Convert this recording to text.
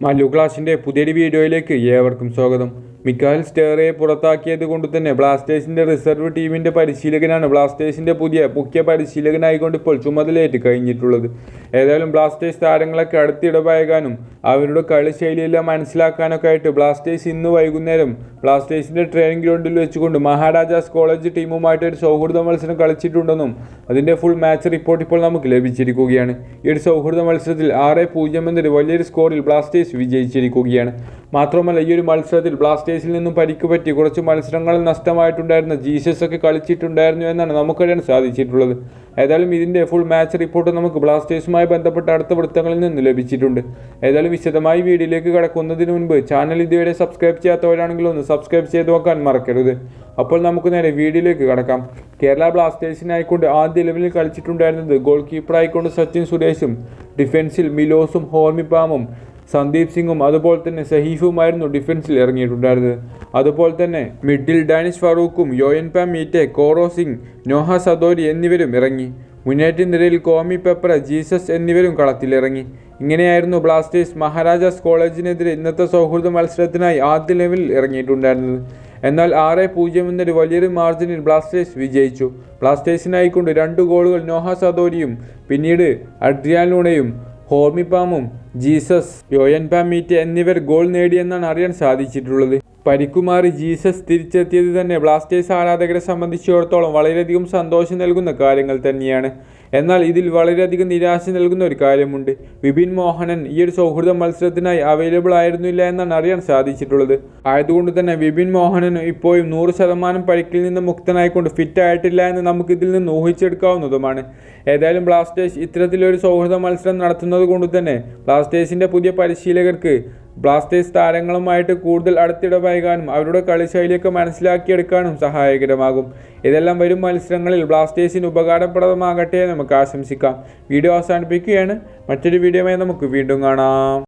മല്ലു ക്ലാസിന്റെ പുതിയൊരു വീഡിയോയിലേക്ക് ഏവർക്കും സ്വാഗതം. മിക്കാൽ സ്റ്റേറയെ പുറത്താക്കിയത് കൊണ്ട് തന്നെ ബ്ലാസ്റ്റേഴ്സിന്റെ റിസർവ് ടീമിന്റെ പരിശീലകനാണ് ബ്ലാസ്റ്റേഴ്സിന്റെ പുതിയ മുഖ്യ പരിശീലകനായിക്കൊണ്ട് ഇപ്പോൾ ചുമതലയേറ്റ് കഴിഞ്ഞിട്ടുള്ളത്. ഏതായാലും ബ്ലാസ്റ്റേഴ്സ് താരങ്ങളൊക്കെ അടുത്തിടപഴകാനും അവരുടെ കളിശൈലിയെല്ലാം മനസ്സിലാക്കാനൊക്കെ ആയിട്ട് ബ്ലാസ്റ്റേഴ്സ് ഇന്ന് വൈകുന്നേരം ബ്ലാസ്റ്റേഴ്സിന്റെ ട്രെയിനിങ് ഗ്രൗണ്ടിൽ വെച്ചുകൊണ്ട് മഹാരാജാസ് കോളേജ് ടീമുമായിട്ട് ഒരു സൗഹൃദ മത്സരം കളിച്ചിട്ടുണ്ടെന്നും അതിന്റെ ഫുൾ മാച്ച് റിപ്പോർട്ട് ഇപ്പോൾ നമുക്ക് ലഭിച്ചിരിക്കുകയാണ്. ഈ ഒരു സൗഹൃദ മത്സരത്തിൽ ആറ് പൂജ്യം എന്നൊരു വലിയൊരു സ്കോറിൽ ബ്ലാസ്റ്റേഴ്സ് വിജയിച്ചിരിക്കുകയാണ്. മാത്രമല്ല ഈ ഒരു മത്സരത്തിൽ ബ്ലാസ്റ്റേഴ്സിൽ നിന്നും പരിക്ക് പറ്റി കുറച്ച് മത്സരങ്ങൾ നഷ്ടമായിട്ടുണ്ടായിരുന്ന ജീസസ് ഒക്കെ കളിച്ചിട്ടുണ്ടായിരുന്നു എന്നാണ് നമുക്കറിയാൻ സാധിച്ചിട്ടുള്ളത്. ഏതായാലും ഇതിന്റെ ഫുൾ മാച്ച് റിപ്പോർട്ട് നമുക്ക് ബ്ലാസ്റ്റേഴ്സുമായി ബന്ധപ്പെട്ട അടുത്ത വൃത്തങ്ങളിൽ നിന്ന് ലഭിച്ചിട്ടുണ്ട്. ഏതായാലും വിശദമായി വീഡിയോയിലേക്ക് കടക്കുന്നതിന് മുൻപ് ചാനൽ ഇതുവരെ സബ്സ്ക്രൈബ് ചെയ്യാത്തവരാണെങ്കിൽ ഒന്ന് സബ്സ്ക്രൈബ് ചെയ്ത് നോക്കാൻ മറക്കരുത്. അപ്പോൾ നമുക്ക് നേരെ വീഡിയോയിലേക്ക് കടക്കാം. കേരള ബ്ലാസ്റ്റേഴ്സിനായിക്കൊണ്ട് ആദ്യ ലെവലിൽ കളിച്ചിട്ടുണ്ടായിരുന്നത് ഗോൾ കീപ്പറായിക്കൊണ്ട് സച്ചിൻ സുരേഷും ഡിഫൻസിൽ മിലോസും ഹോർമിപ്പാമും സന്ദീപ് സിംഗും അതുപോലെ തന്നെ സഹീഫുമായിരുന്നു ഡിഫൻസിൽ ഇറങ്ങിയിട്ടുണ്ടായിരുന്നത്. അതുപോലെ തന്നെ മിഡിൽ ഡാനിഷ് ഫറൂഖും Yoyan palm Meetei കോറോ Singh Noah Sadaoui എന്നിവരും ഇറങ്ങി. മുന്നേറ്റ നിരയിൽ കോമി പെപ്ര ജീസസ് എന്നിവരും കളത്തിലിറങ്ങി. ഇങ്ങനെയായിരുന്നു ബ്ലാസ്റ്റേഴ്സ് മഹാരാജാസ് കോളേജിനെതിരെ ഇന്നത്തെ സൗഹൃദ മത്സരത്തിനായി ആദ്യ ലെവലിൽ ഇറങ്ങിയിട്ടുണ്ടായിരുന്നത്. എന്നാൽ ആറ് പൂജ്യം എന്നൊരു വലിയൊരു മാർജിനിൽ ബ്ലാസ്റ്റേഴ്സ് വിജയിച്ചു. ബ്ലാസ്റ്റേഴ്സിനായിക്കൊണ്ട് രണ്ട് ഗോളുകൾ നോഹ സദോരിയും പിന്നീട് അഡ്രിയാൻ ലൂണയും ഹോർമിപ്പാമും ജീസസ് യോയൻ പാമീറ്റ് എന്നിവർ ഗോൾ നേടിയെന്നാണ് അറിയാൻ സാധിച്ചിട്ടുള്ളത്. പരിക്കുമാറി ജീസസ് തിരിച്ചെത്തിയത് തന്നെ ബ്ലാസ്റ്റേഴ്സ് ആരാധകരെ സംബന്ധിച്ചിടത്തോളം വളരെയധികം സന്തോഷം നൽകുന്ന കാര്യങ്ങൾ തന്നെയാണ്. എന്നാൽ ഇതിൽ വളരെയധികം നിരാശ നൽകുന്ന ഒരു കാര്യമുണ്ട്. വിപിൻ മോഹനൻ ഈ ഒരു സൗഹൃദ മത്സരത്തിനായി അവൈലബിൾ ആയിരുന്നില്ല എന്നാണ് അറിയാൻ സാധിച്ചിട്ടുള്ളത്. ആയതുകൊണ്ട് തന്നെ വിപിൻ മോഹനൻ ഇപ്പോഴും നൂറ് ശതമാനം പരിക്കിൽ നിന്ന് മുക്തനായിക്കൊണ്ട് ഫിറ്റ് ആയിട്ടില്ല എന്ന് നമുക്ക് ഇതിൽ നിന്ന് ഊഹിച്ചെടുക്കാവുന്നതുമാണ്. ഏതായാലും ബ്ലാസ്റ്റേഴ്സ് ഇത്തരത്തിലൊരു സൗഹൃദ മത്സരം നടത്തുന്നത് കൊണ്ട് തന്നെ ബ്ലാസ്റ്റേഴ്സിന്റെ പുതിയ പരിശീലകർക്ക് ബ്ലാസ്റ്റേഴ്സ് താരങ്ങളുമായിട്ട് കൂടുതൽ അടുത്തിടപഴകാനും അവരുടെ കളിശൈലിയൊക്കെ മനസ്സിലാക്കിയെടുക്കാനും സഹായകരമാകും. ഇതെല്ലാം വരും മത്സരങ്ങളിൽ ബ്ലാസ്റ്റേഴ്സിന് ഉപകാരപ്രദമാകട്ടെ നമുക്ക് ആശംസിക്കാം. വീഡിയോ അവസാനിപ്പിക്കുകയാണ്. മറ്റൊരു വീഡിയോയുമായി നമുക്ക് വീണ്ടും കാണാം.